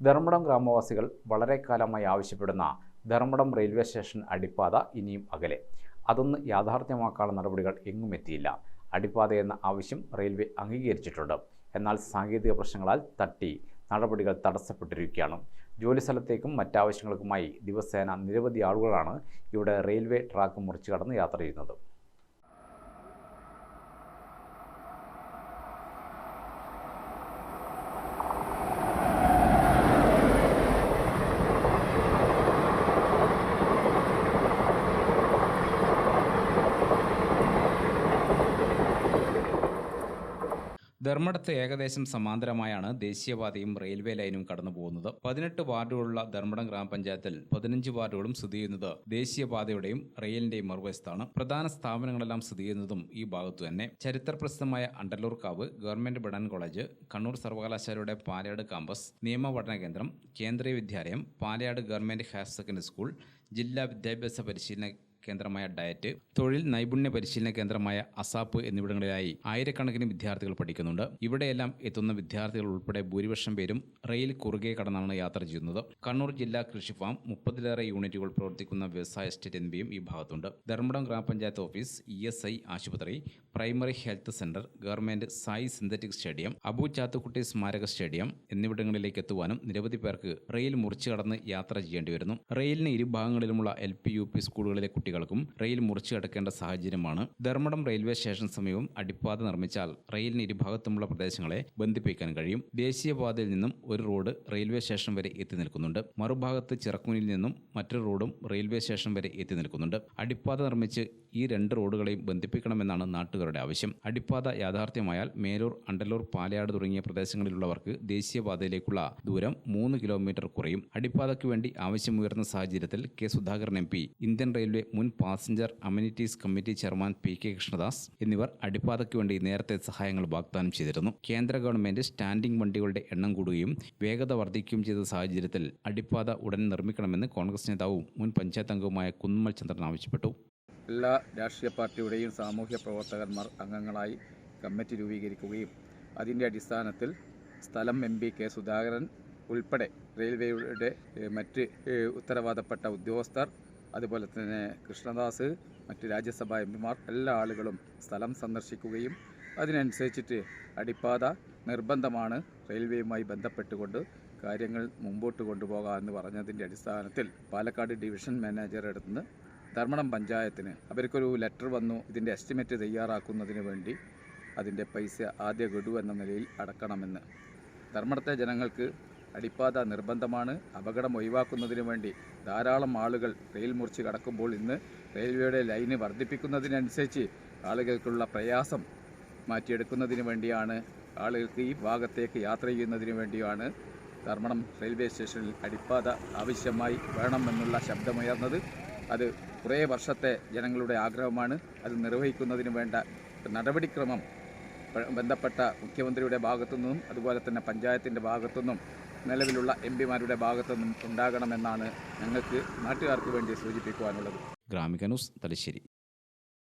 ധർമ്മടം ഗ്രാമവാസികൾ വളരെ കാലമായി ആവശ്യപ്പെടുന്ന ധർമ്മടം റെയിൽവേ സ്റ്റേഷൻ അടിപ്പാത ഇനിയും അകലെ. അതൊന്ന് യാഥാർത്ഥ്യമാക്കാനുള്ള നടപടികൾ എങ്ങും എത്തിയില്ല. അടിപ്പാത എന്ന ആവശ്യം റെയിൽവേ അംഗീകരിച്ചിട്ടുണ്ട്. എന്നാൽ സാങ്കേതിക പ്രശ്നങ്ങളാൽ തട്ടി നടപടികൾ തടസ്സപ്പെട്ടിരിക്കുകയാണ്. ജോലി സ്ഥലത്തേക്കും മറ്റാവശ്യങ്ങൾക്കുമായി ദിവസേന നിരവധി ആളുകളാണ് ഇവിടെ റെയിൽവേ ട്രാക്ക് മുറിച്ചു കടന്ന് യാത്ര ചെയ്യുന്നത്. ധർമ്മടത്ത് ഏകദേശം സമാന്തരമായാണ് ദേശീയപാതയും റെയിൽവേ ലൈനും കടന്നു പോകുന്നത്. പതിനെട്ട് വാർഡുകളുള്ള ധർമ്മടം ഗ്രാമപഞ്ചായത്തിൽ പതിനഞ്ച് വാർഡുകളും സ്ഥിതി ചെയ്യുന്നത് ദേശീയപാതയുടെയും റെയിലിന്റെയും മറുവശത്താണ്. പ്രധാന സ്ഥാപനങ്ങളെല്ലാം സ്ഥിതി ചെയ്യുന്നതും ഈ ഭാഗത്തു തന്നെ. ചരിത്രപ്രസിദ്ധമായ Andallurkavu government Brennen college Kannur സർവകലാശാലയുടെ പാലയാട് കാമ്പസ് നിയമ പഠന കേന്ദ്രം Kendriya Vidyalaya Palayad government higher secondary school ജില്ലാ വിദ്യാഭ്യാസ പരിശീലന കേന്ദ്രമായ ഡയറ്റ് തൊഴിൽ നൈപുണ്യ പരിശീലന കേന്ദ്രമായ അസാപ്പ് എന്നിവിടങ്ങളിലായി ആയിരക്കണക്കിന് വിദ്യാർത്ഥികൾ പഠിക്കുന്നുണ്ട്. ഇവിടെയെല്ലാം എത്തുന്ന വിദ്യാർത്ഥികൾ ഉൾപ്പെടെ ഭൂരിപക്ഷം പേരും റെയിൽ കുറുകെ കടന്നാണ് യാത്ര ചെയ്യുന്നത്. കണ്ണൂർ ജില്ലാ കൃഷി ഫാം മുപ്പതിലേറെ യൂണിറ്റുകൾ പ്രവർത്തിക്കുന്ന വ്യവസായ എസ്റ്റേറ്റ് എന്നിവയും ഈ ഭാഗത്തുണ്ട്. ധർമ്മടം ഗ്രാമപഞ്ചായത്ത് ഓഫീസ് ഇ എസ് ഐ ആശുപത്രി primary health centre government SAI synthetic stadium Abu Chathukutty സ്മാരക സ്റ്റേഡിയം എന്നിവിടങ്ങളിലേക്ക് എത്തുവാനും നിരവധി പേർക്ക് റെയിൽ മുറിച്ചു കടന്ന് യാത്ര ചെയ്യേണ്ടി വരുന്നു. റെയിലിന് ഇരുഭാഗങ്ങളിലുമുള്ള എൽ പി യു പി സ്കൂളുകളിലെ കുട്ടികൾക്കും റെയിൽ മുറിച്ചു കടക്കേണ്ട സാഹചര്യമാണ്. ധർമ്മടം റെയിൽവേ സ്റ്റേഷൻ സമീപം അടിപ്പാത നിർമ്മിച്ചാൽ റെയിലിന് ഇരുഭാഗത്തുമുള്ള പ്രദേശങ്ങളെ ബന്ധിപ്പിക്കാൻ കഴിയും. ദേശീയപാതയിൽ നിന്നും ഒരു റോഡ് റെയിൽവേ സ്റ്റേഷൻ വരെ എത്തി നിൽക്കുന്നുണ്ട്. മറുഭാഗത്ത് ചിറക്കുനിൽ നിന്നും മറ്റൊരു റോഡും റെയിൽവേ സ്റ്റേഷൻ വരെ എത്തി നിൽക്കുന്നുണ്ട്. അടിപ്പാത നിർമ്മിച്ച് ഈ രണ്ട് റോഡുകളെയും ബന്ധിപ്പിക്കണമെന്നാണ് നാട്ടുകാരുടെ ആവശ്യം. അടിപ്പാത യാഥാർത്ഥ്യമായാൽ മേലൂർ അണ്ടല്ലൂർ പാലയാട് തുടങ്ങിയ പ്രദേശങ്ങളിലുള്ളവർക്ക് ദേശീയപാതയിലേക്കുള്ള ദൂരം മൂന്ന് കിലോമീറ്റർ കുറയും. അടിപ്പാതയ്ക്ക് വേണ്ടി ആവശ്യമുയർന്ന സാഹചര്യത്തിൽ K Sudhakaran M Indian railway മുൻ passenger amenities committee chairman P K Krishnadas എന്നിവർ അടിപ്പാതയ്ക്ക് വേണ്ടി നേരത്തെ സഹായങ്ങൾ വാഗ്ദാനം ചെയ്തിരുന്നു. കേന്ദ്ര ഗവൺമെന്റ് സ്റ്റാൻഡിംഗ് വണ്ടികളുടെ എണ്ണം കൂടുകയും വേഗത വർദ്ധിക്കുകയും ചെയ്ത സാഹചര്യത്തിൽ അടിപ്പാത ഉടൻ നിർമ്മിക്കണമെന്ന് കോൺഗ്രസ് നേതാവും മുൻ പഞ്ചായത്ത് അംഗവുമായ കുന്നമ്മൽ ചന്ദ്രൻ ആവശ്യപ്പെട്ടു. എല്ലാ രാഷ്ട്രീയ പാർട്ടിയുടെയും സാമൂഹ്യ പ്രവർത്തകന്മാർ അംഗങ്ങളായി കമ്മിറ്റി രൂപീകരിക്കുകയും അതിന്റെ അടിസ്ഥാനത്തിൽ സ്ഥലം എം പി കെ സുധാകരൻ ഉൾപ്പെടെ റെയിൽവേയുടെ മറ്റ് ഉത്തരവാദപ്പെട്ട ഉദ്യോഗസ്ഥർ അതുപോലെ തന്നെ കൃഷ്ണദാസ് മറ്റ് രാജ്യസഭാ എം പിമാർ എല്ലാ ആളുകളും സ്ഥലം സന്ദർശിക്കുകയും അതിനനുസരിച്ചിട്ട് അടിപ്പാത നിർബന്ധമാണ് റെയിൽവേയുമായി ബന്ധപ്പെട്ടുകൊണ്ട് കാര്യങ്ങൾ മുമ്പോട്ട് കൊണ്ടുപോകാമെന്ന് പറഞ്ഞതിന്റെ അടിസ്ഥാനത്തിൽ പാലക്കാട് ഡിവിഷൻ മാനേജർ അടുത്ത് നിന്ന് ധർമ്മടം പഞ്ചായത്തിന് അവർക്കൊരു ലെറ്റർ വന്നു ഇതിന്റെ എസ്റ്റിമേറ്റ് തയ്യാറാക്കുന്നതിന് വേണ്ടി അതിന്റെ പൈസ ആദ്യ ഗഡു എന്ന നിലയിൽ അടക്കണമെന്ന്. ധർമ്മടത്തെ ജനങ്ങൾക്ക് അടിപ്പാത നിർബന്ധമാണ്. അപകടം ഒഴിവാക്കുന്നതിനു വേണ്ടി ധാരാളം ആളുകൾ റെയിൽ മുറിച്ച് കടക്കുമ്പോൾ ഇന്ന് റെയിൽവേയുടെ ലൈന് വർദ്ധിപ്പിക്കുന്നതിനനുസരിച്ച് ആളുകൾക്കുള്ള പ്രയാസം മാറ്റിയെടുക്കുന്നതിന് വേണ്ടിയാണ് ആളുകൾക്ക് ഈ ഭാഗത്തേക്ക് യാത്ര ചെയ്യുന്നതിന് വേണ്ടിയാണ് ധർമ്മടം റെയിൽവേ സ്റ്റേഷനിൽ അടിപ്പാത ആവശ്യമായി വേണമെന്നുള്ള ശബ്ദമുയർന്നത്. അത് കുറേ വർഷത്തെ ജനങ്ങളുടെ ആഗ്രഹമാണ്. അത് നിർവഹിക്കുന്നതിന് വേണ്ട നടപടിക്രമം ബന്ധപ്പെട്ട മുഖ്യമന്ത്രിയുടെ ഭാഗത്തു നിന്നും അതുപോലെ തന്നെ പഞ്ചായത്തിന്റെ ഭാഗത്തുനിന്നും നിലവിലുള്ള എം പിമാരുടെ ഭാഗത്തു നിന്നും ഉണ്ടാകണമെന്നാണ് ഞങ്ങൾക്ക് നാട്ടുകാർക്ക് വേണ്ടി സൂചിപ്പിക്കുവാനുള്ളത്. ഗ്രാമിക ന്യൂസ് തലശ്ശേരി.